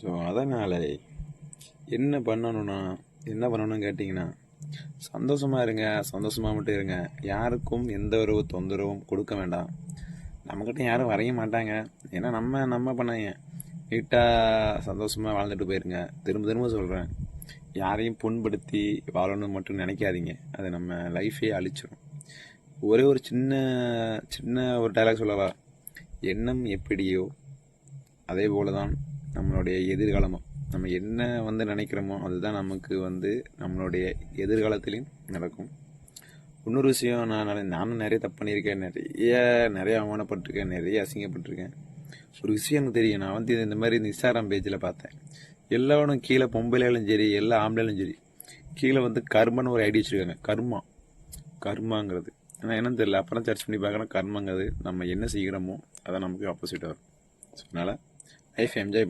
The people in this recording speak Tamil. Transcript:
ஸோ அதனால் என்ன பண்ணணும்னா என்ன பண்ணணும்னு கேட்டிங்கன்னா சந்தோஷமாக இருங்க சந்தோஷமாக மட்டும் இருங்க. யாருக்கும் எந்த ஒரு தொந்தரவும் கொடுக்க வேண்டாம். நம்மக்கிட்ட யாரும் வரைய மாட்டாங்க. ஏன்னா நம்ம நம்ம பண்ணாங்க நீட்டாக சந்தோஷமாக வாழ்ந்துட்டு போயிருங்க. திரும்ப திரும்ப சொல்கிறேன் யாரையும் புண்படுத்தி வாழணும்னு மட்டும் நினைக்காதீங்க. அது நம்ம லைஃபே அழிச்சிடும் ஒரே ஒரு சின்ன சின்ன ஒரு டைலாக் சொல்லவா? எண்ணம் எப்படியோ அதே போல தான் நம்மளுடைய எதிர்காலமும் நம்ம என்ன வந்து நினைக்கிறோமோ அதுதான் நமக்கு வந்து நம்மளுடைய எதிர்காலத்திலையும் நடக்கும். இன்னொரு விஷயம் நான் நானும் நிறைய தப்பு பண்ணியிருக்கேன் நிறைய நிறைய அவமானப்பட்டிருக்கேன் நிறைய அசிங்கப்பட்டிருக்கேன். ஒரு விஷயம் எனக்கு தெரியும் நான் வந்து இந்த மாதிரி இந்த இன்ஸ்டாகிராம் பேஜில் பார்த்தேன். எல்லாரும் கீழே பொம்பளையாலும் சரி எல்லா ஆம்பளையாலும் சரி கீழே வந்து கர்மன்னு ஒரு ஐடி வச்சுருக்காங்க கர்மா. கர்மாங்கிறது. ஆனால் என்னன்னு தெரியல அப்புறம் சர்ச் பண்ணி பார்க்கணும் கர்மங்கிறது நம்ம என்ன செய்கிறோமோ அதை நமக்கு ஆப்போசிட் வரும் ஸோ அதனால் லைஃப் என்ஜாய்